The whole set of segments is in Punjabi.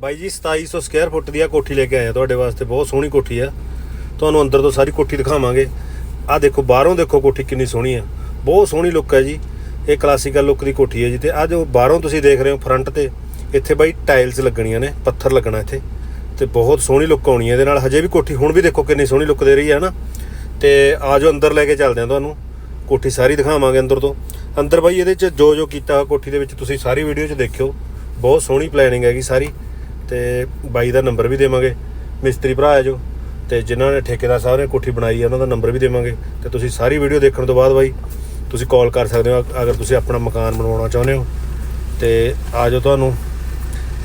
ਬਾਈ ਜੀ 2700 ਸਕੁਅਰ ਫੁੱਟ ਦੀ ਆ ਕੋਠੀ ਲੈ ਕੇ ਆਏ ਆ ਤੁਹਾਡੇ ਵਾਸਤੇ, ਬਹੁਤ ਸੋਹਣੀ ਕੋਠੀ ਆ। ਤੁਹਾਨੂੰ ਅੰਦਰ ਤੋਂ ਸਾਰੀ ਕੋਠੀ ਦਿਖਾਵਾਂਗੇ। ਆ ਦੇਖੋ, ਬਾਹਰੋਂ ਦੇਖੋ ਕੋਠੀ ਕਿੰਨੀ ਸੋਹਣੀ ਆ। ਬਹੁਤ ਸੋਹਣੀ ਲੁੱਕ ਹੈ ਜੀ। ਇਹ ਕਲਾਸੀਕਲ ਲੁੱਕ ਦੀ ਕੋਠੀ ਹੈ ਜੀ ਤੇ ਆ ਜੋ ਬਾਹਰੋਂ ਤੁਸੀਂ ਦੇਖ ਰਹੇ ਹੋ ਫਰੰਟ ਤੇ, ਇੱਥੇ ਬਾਈ ਟਾਈਲਸ ਲੱਗਣੀਆਂ ਨੇ, ਪੱਥਰ ਲੱਗਣਾ ਇੱਥੇ ਤੇ ਬਹੁਤ ਸੋਹਣੀ ਲੁੱਕ ਆਉਣੀ ਹੈ ਇਹਦੇ ਨਾਲ। ਹਜੇ ਵੀ ਕੋਠੀ ਹੁਣ ਵੀ ਦੇਖੋ ਕਿੰਨੀ ਸੋਹਣੀ ਲੁੱਕ ਦੇ ਰਹੀ ਹੈ ਨਾ ਤੇ ਆ ਜੋ ਅੰਦਰ ਲੈ ਕੇ ਚੱਲਦੇ ਆ ਤੁਹਾਨੂੰ, ਕੋਠੀ ਸਾਰੀ ਦਿਖਾਵਾਂਗੇ ਅੰਦਰ ਤੋਂ। ਅੰਦਰ ਬਾਈ ਇਹਦੇ ਚ ਜੋ ਜੋ ਕੀਤਾ ਕੋਠੀ ਦੇ ਵਿੱਚ ਤੁਸੀਂ ਸਾਰੀ ਵੀਡੀਓ 'ਚ ਦੇਖਿਓ। ਬਹੁਤ ਸੋਹਣੀ ਪਲੈਨਿੰਗ ਹੈਗੀ ਸਾਰੀ। ਤੇ ਬਾਈ ਦਾ ਨੰਬਰ ਵੀ ਦੇਵਾਂਗੇ, ਮਿਸਤਰੀ ਭਰਾ ਹੈ ਜੋ, ਤੇ ਜਿਨ੍ਹਾਂ ਨੇ ਠੇਕੇਦਾਰ ਸਾਹਿਬ ਨੇ ਕੋਠੀ ਬਣਾਈ ਆ, ਉਹਨਾਂ ਦਾ ਨੰਬਰ ਵੀ ਦੇਵਾਂਗੇ। ਤੇ ਤੁਸੀਂ ਸਾਰੀ ਵੀਡੀਓ ਦੇਖਣ ਤੋਂ ਬਾਅਦ ਬਾਈ, ਤੁਸੀਂ ਕਾਲ ਕਰ ਸਕਦੇ ਹੋ ਅਗਰ ਤੁਸੀਂ ਆਪਣਾ ਮਕਾਨ ਬਣਵਾਉਣਾ ਚਾਹੁੰਦੇ ਹੋ। ਤੇ ਆ ਜਾਓ ਤੁਹਾਨੂੰ,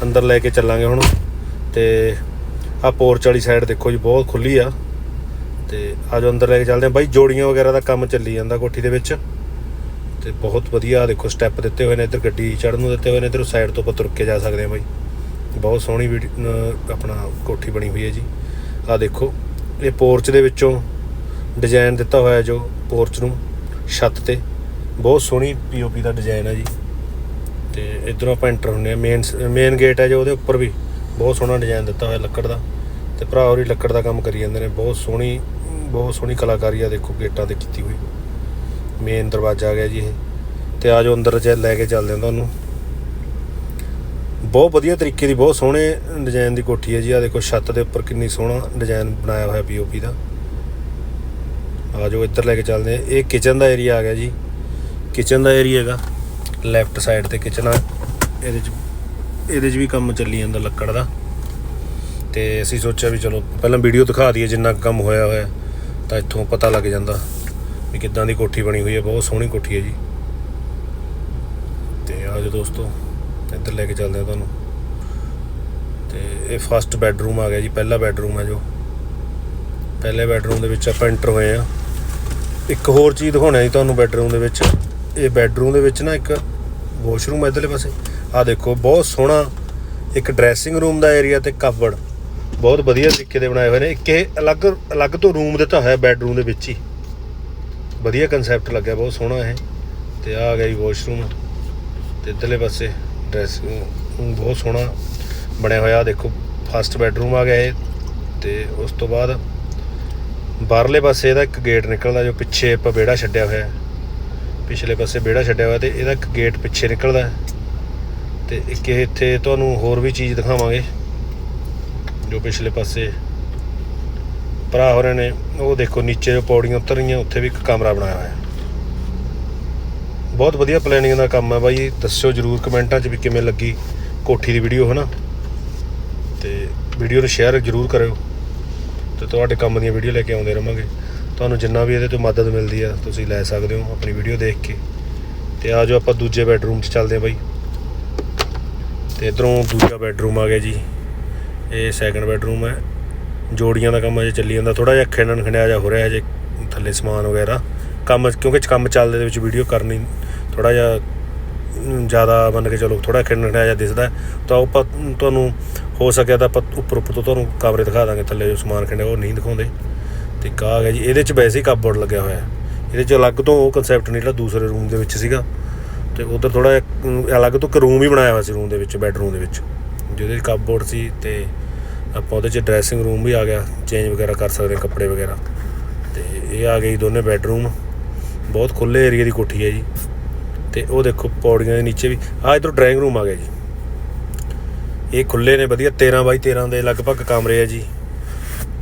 ਅੰਦਰ ਲੈ ਕੇ ਚੱਲਾਂਗੇ ਹੁਣ। ਤੇ ਆ ਪੋਰਚ ਵਾਲੀ ਸਾਈਡ ਦੇਖੋ ਜੀ, ਬਹੁਤ ਖੁੱਲੀ ਆ। ਤੇ ਆ ਜਾਓ ਅੰਦਰ ਲੈ ਕੇ ਚੱਲਦੇ ਆ ਬਾਈ, ਜੋੜੀਆਂ ਵਗੈਰਾ ਦਾ ਕੰਮ ਚੱਲੀ ਜਾਂਦਾ ਕੋਠੀ ਦੇ ਵਿੱਚ। ਤੇ ਬਹੁਤ ਵਧੀਆ ਦੇਖੋ ਸਟੈਪ ਦਿੱਤੇ ਹੋਏ ਨੇ ਇੱਧਰ, ਗੱਡੀ ਚੜ੍ਹਨ ਨੂੰ ਦਿੱਤੇ ਹੋਏ ਨੇ ਇੱਧਰ ਸਾਈਡ ਤੋਂ ਆਪਾਂ ਤੁਰ ਕੇ ਜਾ ਸਕਦੇ ਆ ਬਾਈ। ਬਹੁਤ ਸੋਹਣੀ ਵੀਡੀ- ਆਪਣਾ ਕੋਠੀ ਬਣੀ ਹੋਈ ਹੈ ਜੀ। ਆ ਦੇਖੋ, ਇਹ ਪੋਰਚ ਦੇ ਵਿੱਚੋਂ ਡਿਜ਼ਾਈਨ ਦਿੱਤਾ ਹੋਇਆ ਜੋ ਪੋਰਚ ਨੂੰ ਛੱਤ ਤੇ। ਬਹੁਤ ਸੋਹਣੀ ਪੀਓਪੀ ਦਾ ਡਿਜ਼ਾਈਨ ਹੈ ਜੀ। ਤੇ ਇਧਰੋਂ ਆਪਾਂ ਐਂਟਰ ਹੁੰਨੇ ਆ ਮੇਨ ਮੇਨ ਗੇਟ ਹੈ ਜੋ, ਉਹਦੇ ਉੱਪਰ ਵੀ ਬਹੁਤ ਸੋਹਣਾ ਡਿਜ਼ਾਈਨ ਦਿੱਤਾ ਹੋਇਆ ਲੱਕੜ ਦਾ। ਤੇ ਭਰਾ ਹੋਰੀ ਲੱਕੜ ਦਾ ਕੰਮ ਕਰੀ ਜਾਂਦੇ ਨੇ। ਬਹੁਤ ਸੋਹਣੀ ਬਹੁਤ ਸੋਹਣੀ ਕਲਾਕਾਰੀ ਆ ਦੇਖੋ, ਗੇਟਾਂ ਤੇ ਕੀਤੀ ਹੋਈ। ਮੇਨ ਦਰਵਾਜ਼ਾ ਆ ਗਿਆ ਜੀ ਇਹ। ਤੇ ਆ ਜੋ ਅੰਦਰ ਚ ਲੈ ਕੇ ਚੱਲਦੇ ਹਾਂ ਤੁਹਾਨੂੰ। ਬਹੁਤ ਵਧੀਆ ਤਰੀਕੇ ਦੀ, ਬਹੁਤ ਸੋਹਣੇ ਡਿਜ਼ਾਈਨ ਦੀ ਕੋਠੀ ਹੈ ਜੀ। ਆ ਦੇਖੋ, ਛੱਤ ਦੇ ਉੱਪਰ ਕਿੰਨੀ ਸੋਹਣਾ ਡਿਜ਼ਾਈਨ ਬਣਾਇਆ ਹੋਇਆ ਪੀਓਪੀ ਦਾ। ਆ ਜੋ ਇੱਧਰ ਲੈ ਕੇ ਚੱਲਦੇ ਆ ਇਹ ਕਿਚਨ ਦਾ ਏਰੀਆ ਆ ਗਿਆ ਜੀ। ਕਿਚਨ ਦਾ ਏਰੀਆ ਹੈਗਾ। ਲੈਫਟ ਸਾਈਡ ਤੇ ਕਿਚਨ ਆ। ਇਹਦੇ ਚ, ਇਹਦੇ 'ਚ ਵੀ ਕੰਮ ਚੱਲੀ ਜਾਂਦਾ ਲੱਕੜ ਦਾ। ਤੇ ਅਸੀਂ ਸੋਚਿਆ ਵੀ ਚਲੋ, ਪਹਿਲਾਂ ਵੀਡੀਓ ਦਿਖਾ ਦਈਏ ਜਿੰਨਾ ਕੰਮ ਹੋਇਆ ਹੋਇਆ, ਤਾਂ ਇੱਥੋਂ ਪਤਾ ਲੱਗ ਜਾਂਦਾ ਵੀ ਕਿੱਦਾਂ ਦੀ ਕੋਠੀ ਬਣੀ ਹੋਈ ਹੈ। ਬਹੁਤ ਸੋਹਣੀ ਕੋਠੀ ਹੈ ਜੀ। ਤੇ ਆ ਜਾਓ ਦੋਸਤੋ। ਇੱਧਰ ਲੈ ਕੇ ਚੱਲਦੇ ਆ ਤੁਹਾਨੂੰ। ਤੇ ਇਹ ਫਸਟ ਬੈੱਡਰੂਮ ਆ ਗਿਆ ਜੀ, ਪਹਿਲਾ ਬੈੱਡਰੂਮ ਹੈ ਜੋ। ਪਹਿਲੇ ਬੈੱਡਰੂਮ ਦੇ ਵਿੱਚ ਆਪਾਂ ਐਂਟਰ ਹੋਏ ਆ ਇੱਕ ਹੋਰ ਚੀਜ਼ ਦਿਖਾਉਣਾ ਜੀ ਤੁਹਾਨੂੰ ਬੈੱਡਰੂਮ ਦੇ ਵਿੱਚ। ਇਹ ਬੈੱਡਰੂਮ ਦੇ ਵਿੱਚ ਨਾ ਇੱਕ ਵਾਸ਼ਰੂਮ ਹੈ ਇਧਰਲੇ ਪਾਸੇ। ਆ ਦੇਖੋ, ਬਹੁਤ ਸੋਹਣਾ ਇੱਕ ਡਰੈਸਿੰਗ ਰੂਮ ਦਾ ਏਰੀਆ ਤੇ ਕਬੜ ਬਹੁਤ ਵਧੀਆ ਤਰੀਕੇ ਦੇ ਬਣਾਏ ਹੋਏ ਨੇ। ਇੱਕ ਇਹ ਅਲੱਗ ਅਲੱਗ ਤੋਂ ਰੂਮ ਦਿੱਤਾ ਹੋਇਆ ਬੈੱਡਰੂਮ ਦੇ ਵਿੱਚ ਹੀ। ਵਧੀਆ ਕਨਸੈਪਟ ਲੱਗਿਆ, ਬਹੁਤ ਸੋਹਣਾ ਇਹ। ਤੇ ਆ ਆ ਗਿਆ ਜੀ ਵਾਸ਼ਰੂਮ ਤੇ ਇਧਰਲੇ ਪਾਸੇ ਡਰੈਸਿੰਗ ਬਹੁਤ ਸੋਹਣਾ ਬਣਿਆ ਹੋਇਆ। ਦੇਖੋ ਫਸਟ ਬੈਡਰੂਮ ਆ ਗਿਆ ਇਹ ਤੇ ਉਸ ਤੋਂ ਬਾਅਦ ਬਾਹਰਲੇ ਪਾਸੇ ਇਹਦਾ ਇੱਕ ਗੇਟ ਨਿਕਲਦਾ ਜੋ ਪਿੱਛੇ ਆਪਾਂ ਵਿਹੜਾ ਛੱਡਿਆ ਹੋਇਆ। ਪਿਛਲੇ ਪਾਸੇ ਵਿਹੜਾ ਛੱਡਿਆ ਹੋਇਆ ਤੇ ਇਹਦਾ ਇੱਕ ਗੇਟ ਪਿੱਛੇ ਨਿਕਲਦਾ। ਹੈ ਤੇ ਇੱਕ ਇੱਥੇ ਤੁਹਾਨੂੰ ਹੋਰ ਵੀ ਚੀਜ਼ ਦਿਖਾਵਾਂਗੇ ਜੋ ਪਿਛਲੇ ਪਾਸੇ ਭਰਾ ਹੋਰਾਂ ਨੇ, ਉਹ ਦੇਖੋ ਨੀਚੇ ਜੋ ਪੌੜੀਆਂ ਉਤਰ ਰਹੀਆਂ, ਉੱਥੇ ਵੀ ਇੱਕ ਕਮਰਾ ਬਣਾਇਆ ਹੋਇਆ। ਹੈ ਬਹੁਤ ਵਧੀਆ ਪਲੈਨਿੰਗ ਦਾ ਕੰਮ ਹੈ ਬਾਈ। ਦੱਸਿਓ ਜਰੂਰ ਕਮੈਂਟਾਂ 'ਚ ਵੀ ਕਿਵੇਂ ਲੱਗੀ ਕੋਠੀ ਦੀ ਵੀਡੀਓ ਹਨਾ? ਤੇ ਵੀਡੀਓ ਨੂੰ ਸ਼ੇਅਰ ਜਰੂਰ ਕਰਿਓ। ਤੇ ਤੁਹਾਡੇ ਕੰਮ ਦੀਆਂ ਵੀਡੀਓ ਲੈ ਕੇ ਆਉਂਦੇ ਰਵਾਂਗੇ। ਤੁਹਾਨੂੰ ਜਿੰਨਾ ਵੀ ਇਹਦੇ ਤੋਂ ਮਦਦ ਮਿਲਦੀ ਆ, ਤੁਸੀਂ ਲੈ ਸਕਦੇ ਹੋ ਆਪਣੀ ਵੀਡੀਓ ਦੇਖ ਕੇ। ਤੇ ਆ ਜਾਓ ਆਪਾਂ ਦੂਜੇ ਬੈੱਡਰੂਮ 'ਚ ਚੱਲਦੇ ਆ ਬਾਈ। ਤੇ ਇਧਰੋਂ ਦੂਜਾ ਬੈੱਡਰੂਮ ਆ ਗਿਆ ਜੀ। ਇਹ ਸੈਕੰਡ ਬੈੱਡਰੂਮ ਹੈ। ਜੋੜੀਆਂ ਦਾ ਕੰਮ ਅਜੇ ਚੱਲੀ ਜਾਂਦਾ। ਥੋੜਾ ਜਿਹਾ ਖੇਡਣ ਖਿੰਡਿਆ ਜਾ ਹੋ ਰਿਹਾ ਜੇ ਥੱਲੇ ਸਮਾਨ ਵਗੈਰਾ। ਕੰਮ, ਕਿਉਂਕਿ ਕੰਮ ਚੱਲਦੇ ਦੇ ਵਿੱਚ ਵੀਡੀਓ ਕਰਨੀ ਥੋੜਾ ਜਿਹਾ ਜ਼ਿਆਦਾ ਮੰਨ ਕੇ ਚਲੋ ਥੋੜਾ ਖੇਡਣ ਖੰਡਿਆ ਜਿਹਾ ਦਿਸਦਾ ਤਾਂ ਉਹ ਆਪਾਂ ਤੁਹਾਨੂੰ ਹੋ ਸਕਿਆ ਤਾਂ ਆਪਾਂ ਉੱਪਰ ਉੱਪਰ ਤੋਂ ਤੁਹਾਨੂੰ ਕਮਰੇ ਦਿਖਾ ਦਾਂਗੇ, ਥੱਲੇ ਜੋ ਸਮਾਨ ਖੰਡਿਆ ਉਹ ਨਹੀਂ ਦਿਖਾਉਂਦੇ। ਤੇ ਇੱਕ ਆਹ ਗਿਆ ਜੀ, ਇਹਦੇ 'ਚ ਵੈਸੇ ਹੀ ਕਪਬੋਰਡ ਲੱਗਿਆ ਹੋਇਆ ਇਹਦੇ 'ਚ ਅਲੱਗ ਤੋਂ ਉਹ ਕਨਸੈਪਟ ਨਹੀਂ, ਜਿਹੜਾ ਦੂਸਰੇ ਰੂਮ ਦੇ ਵਿੱਚ ਸੀਗਾ। ਤੇ ਉਧਰ ਥੋੜਾ ਅਲੱਗ ਤੋਂ ਇੱਕ ਰੂਮ ਹੀ ਬਣਾਇਆ ਹੋਇਆ ਸੀ ਰੂਮ ਦੇ ਵਿੱਚ ਬੈੱਡਰੂਮ ਦੇ ਵਿੱਚ। ਜਿਹਦੇ 'ਚ ਕਪਬੋਰਡ ਸੀ ਤੇ ਆਪਾਂ ਉਹਦੇ 'ਚ ਡਰੈਸਿੰਗ ਰੂਮ ਵੀ ਆ ਗਿਆ ਚੇਂਜ ਵਗੈਰਾ ਕਰ ਸਕਦੇ ਹਾਂ, ਕੱਪੜੇ ਵਗੈਰਾ। ਤੇ ਇਹ ਆ ਗਈ ਦੋਨੇ ਬੈੱਡਰੂਮ ਬਹੁਤ ਖੁੱਲੇ ਏਰੀਆ ਦੀ ਕੋਠੀ ਹੈ ਜੀ। ਤੇ ਉਹ ਦੇਖੋ ਪੌੜੀਆਂ ਦੇ ਨੀਚੇ ਵੀ। ਆ ਇਧਰ ਡਰਾਇੰਗ ਰੂਮ ਆ ਗਿਆ ਜੀ। ਇਹ ਖੁੱਲੇ ਨੇ, ਵਧੀਆ। 13 ਬਾਈ 13 ਦੇ ਲਗਭਗ ਕਮਰੇ ਆ ਜੀ।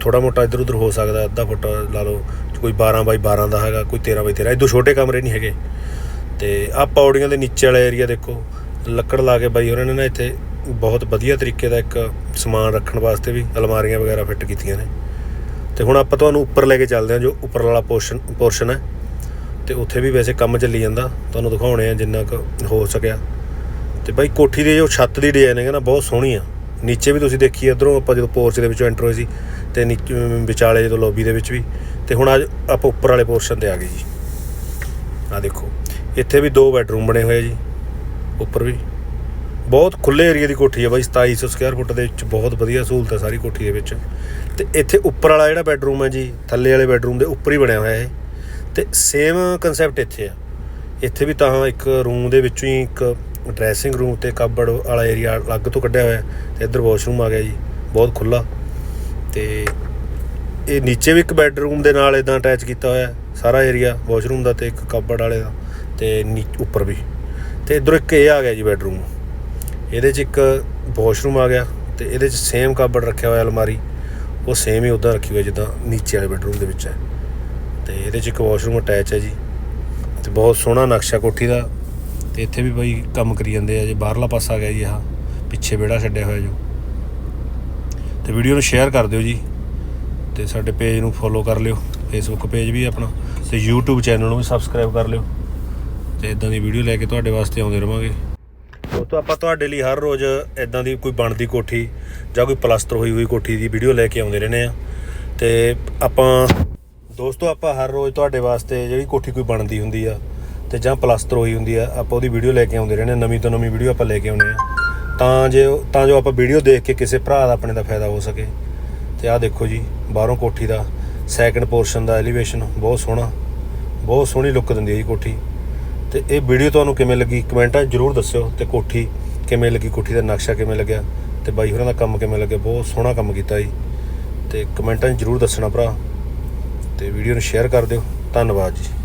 ਥੋੜਾ ਮੋਟਾ ਇੱਧਰ ਉੱਧਰ ਹੋ ਸਕਦਾ, ਅੱਧਾ ਫੁੱਟ ਲਾ ਲਓ। ਕੋਈ 12 ਬਾਈ 12 ਦਾ ਹੈਗਾ, ਕੋਈ 13 ਬਾਈ 13 ਦੋ ਛੋਟੇ ਕਮਰੇ ਨਹੀਂ ਹੈਗੇ। ਤੇ ਆ ਪੌੜੀਆਂ ਦੇ ਨੀਚੇ ਵਾਲਾ ਏਰੀਆ ਦੇਖੋ। ਲੱਕੜ ਲਾ ਕੇ ਬਾਈ ਉਹਨਾਂ ਨੇ ਨਾ ਇੱਥੇ ਬਹੁਤ ਵਧੀਆ ਤਰੀਕੇ ਦਾ ਇੱਕ ਸਮਾਨ ਰੱਖਣ ਵਾਸਤੇ ਵੀ ਅਲਮਾਰੀਆਂ ਵਗੈਰਾ ਫਿੱਟ ਕੀਤੀਆਂ ਨੇ। ਤੇ ਹੁਣ ਆਪਾਂ ਤੁਹਾਨੂੰ ਉੱਪਰ ਲੈ ਕੇ ਚੱਲਦੇ ਹਾਂ, ਜੋ ਉੱਪਰ ਵਾਲਾ ਪੋਰਸ਼ਨ ਪੋਰਸ਼ਨ ਹੈ। ਤੇ ਉੱਥੇ ਵੀ ਵੈਸੇ ਕੰਮ ਚੱਲੀ ਜਾਂਦਾ। ਤੁਹਾਨੂੰ ਦਿਖਾਉਣੇ ਆ ਜਿੰਨਾ ਕੁ ਹੋ ਸਕਿਆ। ਤੇ ਬਾਈ ਕੋਠੀ ਦੀ ਜੋ ਛੱਤ ਦੀ ਡਿਜ਼ਾਈਨ ਹੈਗਾ ਨਾ, ਬਹੁਤ ਸੋਹਣੀ ਆ। ਨੀਚੇ ਵੀ ਤੁਸੀਂ ਦੇਖੀ, ਇਧਰੋਂ ਆਪਾਂ ਜਦੋਂ ਪੋਰਚ ਦੇ ਵਿੱਚੋਂ ਐਂਟਰ ਹੋਏ ਸੀ ਤੇ ਨੀਚੇ ਵਿਚਾਲੇ ਜਦੋਂ ਲੌਬੀ ਦੇ ਵਿੱਚ ਵੀ। ਤੇ ਹੁਣ ਅੱਜ ਆਪਾਂ ਉੱਪਰ ਵਾਲੇ ਪੋਰਸ਼ਨ ਤੇ ਆ ਗਏ ਜੀ। ਆ ਦੇਖੋ, ਇੱਥੇ ਵੀ ਦੋ ਬੈਡਰੂਮ ਬਣੇ ਹੋਏ ਜੀ, ਉੱਪਰ ਵੀ। ਬਹੁਤ ਖੁੱਲੇ ਏਰੀਆ ਦੀ ਕੋਠੀ ਹੈ ਬਾਈ 2700 ਸਕੁਅਰ ਫੁੱਟ ਦੇ ਵਿੱਚ ਬਹੁਤ ਵਧੀਆ ਸਹੂਲਤ ਹੈ ਸਾਰੀ ਕੋਠੀ ਦੇ ਵਿੱਚ। ਤੇ ਇੱਥੇ ਉੱਪਰ ਵਾਲਾ ਜਿਹੜਾ ਬੈਡਰੂਮ ਹੈ ਜੀ, ਥੱਲੇ ਵਾਲੇ ਬੈਡਰੂਮ ਦੇ ਉੱਪਰ ਹੀ ਬਣਿਆ ਹੋਇਆ ਹੈ ਤੇ ਸੇਮ ਕਨਸੈਪਟ ਇੱਥੇ ਆ। ਇੱਥੇ ਵੀ ਤਾਂ ਇੱਕ ਰੂਮ ਦੇ ਵਿੱਚੋਂ ਹੀ ਇੱਕ ਡਰੈਸਿੰਗ ਰੂਮ ਤੇ ਕਬੜ ਵਾਲਾ ਏਰੀਆ ਅਲੱਗ ਤੋਂ ਕੱਢਿਆ ਹੋਇਆ ਹੈ ਤੇ ਇੱਧਰ ਵਾਸ਼ਰੂਮ ਆ ਗਿਆ ਜੀ, ਬਹੁਤ ਖੁੱਲਾ ਤੇ ਇਹ ਨੀਚੇ ਵੀ ਇੱਕ ਬੈੱਡਰੂਮ ਦੇ ਨਾਲ ਇਦਾਂ ਅਟੈਚ ਕੀਤਾ ਹੋਇਆ ਸਾਰਾ ਏਰੀਆ ਵਾਸ਼ਰੂਮ ਦਾ ਤੇ ਇੱਕ ਕਬੜ ਵਾਲੇ ਦਾ ਤੇ ਨੀ- ਉੱਪਰ ਵੀ। ਤੇ ਇਧਰ ਇੱਕ ਇਹ ਆ ਗਿਆ ਜੀ ਬੈੱਡਰੂਮ ਇਹਦੇ 'ਚ ਇੱਕ ਵਾਸ਼ਰੂਮ ਆ ਗਿਆ ਤੇ ਇਹਦੇ 'ਚ ਸੇਮ ਕਬੜ ਰੱਖਿਆ ਹੋਇਆ ਅਲਮਾਰੀ। ਉਹ ਸੇਮ ਹੀ ਉਦਾਂ ਰੱਖੀ ਹੋਈ ਜਿੱਦਾਂ ਨੀਚੇ ਵਾਲੇ ਬੈੱਡਰੂਮ ਦੇ ਵਿੱਚ ਹੈ। ਤੇ ਇਹਦੇ 'ਚ ਇੱਕ ਵਾਸ਼ਰੂਮ ਅਟੈਚ ਹੈ ਜੀ। ਤੇ ਬਹੁਤ ਸੋਹਣਾ ਨਕਸ਼ਾ ਕੋਠੀ ਦਾ। ਤੇ ਇੱਥੇ ਵੀ ਬਈ ਕੰਮ ਕਰੀ ਜਾਂਦੇ ਆ ਜੇ। ਬਾਹਰਲਾ ਪਾਸਾ ਗਿਆ ਜੀ ਆਹ। ਪਿੱਛੇ ਵਿਹੜਾ ਛੱਡਿਆ ਹੋਇਆ ਜੋ। ਤੇ ਵੀਡੀਓ ਨੂੰ ਸ਼ੇਅਰ ਕਰ ਦਿਓ ਜੀ। ਤੇ ਸਾਡੇ ਪੇਜ ਨੂੰ ਫੋਲੋ ਕਰ ਲਿਓ। ਫੇਸਬੁੱਕ ਪੇਜ ਵੀ ਆਪਣਾ। ਤੇ YouTube ਚੈਨਲ ਨੂੰ ਵੀ ਸਬਸਕ੍ਰਾਈਬ ਕਰ ਲਿਓ। ਤੇ ਇਦਾਂ ਦੀ ਵੀਡੀਓ ਲੈ ਕੇ ਤੁਹਾਡੇ ਵਾਸਤੇ ਆਉਂਦੇ ਰਵਾਂਗੇ। ਦੋਸਤੋ ਆਪਾਂ ਤੁਹਾਡੇ ਲਈ ਹਰ ਰੋਜ਼ ਇਦਾਂ ਦੀ ਕੋਈ ਬਣਦੀ ਕੋਠੀ ਜਾਂ ਕੋਈ ਪਲਸਤਰ ਹੋਈ ਹੋਈ ਕੋਠੀ ਦੀ ਵੀਡੀਓ ਲੈ ਕੇ ਆਉਂਦੇ ਰਹਿੰਦੇ ਆ। ਤੇ ਆਪਾਂ ਦੋਸਤੋ, ਆਪਾਂ ਹਰ ਰੋਜ਼ ਤੁਹਾਡੇ ਵਾਸਤੇ ਜਿਹੜੀ ਕੋਠੀ ਕੋਈ ਬਣਦੀ ਹੁੰਦੀ ਆ ਤੇ ਜਾਂ ਪਲਸਤਰ ਹੋਈ ਹੁੰਦੀ ਆ, ਆਪਾਂ ਉਹਦੀ ਵੀਡੀਓ ਲੈ ਕੇ ਆਉਂਦੇ ਰਹਿੰਦੇ ਆ ਨਵੀਂ ਤੋਂ ਨਵੀਂ ਵੀਡੀਓ ਆਪਾਂ ਲੈ ਕੇ ਆਉਂਦੇ ਆ ਤਾਂ ਜੇ ਤਾਂ ਜੋ ਆਪਾਂ ਵੀਡੀਓ ਦੇਖ ਕੇ ਕਿਸੇ ਭਰਾ ਦਾ ਆਪਣੇ ਦਾ ਫਾਇਦਾ ਹੋ ਸਕੇ। ਤੇ ਆਹ ਦੇਖੋ ਜੀ, ਬਾਹਰੋਂ ਕੋਠੀ ਦਾ ਸੈਕੰਡ ਪੋਰਸ਼ਨ ਦਾ ਐਲੀਵੇਸ਼ਨ ਬਹੁਤ ਸੋਹਣਾ, ਬਹੁਤ ਸੋਹਣੀ ਲੁੱਕ ਦਿੰਦੀ ਹੈ ਜੀ ਕੋਠੀ। ਤੇ ਇਹ ਵੀਡੀਓ ਤੁਹਾਨੂੰ ਕਿਵੇਂ ਲੱਗੀ ਕਮੈਂਟਾਂ ਜਰੂਰ ਦੱਸਿਓ। ਤੇ ਕੋਠੀ ਕਿਵੇਂ ਲੱਗੀ, ਕੋਠੀ ਦਾ ਨਕਸ਼ਾ ਕਿਵੇਂ ਲੱਗਿਆ, ਤੇ ਬਾਈ ਹੋਰਾਂ ਦਾ ਕੰਮ ਕਿਵੇਂ ਲੱਗਿਆ, ਬਹੁਤ ਸੋਹਣਾ ਕੰਮ ਕੀਤਾ ਜੀ। ਤੇ ਕਮੈਂਟਾਂ 'ਚ ਜਰੂਰ ਦੱਸਣਾ ਭਰਾ। ਤੇ ਵੀਡੀਓ ਨੂੰ ਸ਼ੇਅਰ ਕਰ ਦਿਓ। ਧੰਨਵਾਦ ਜੀ।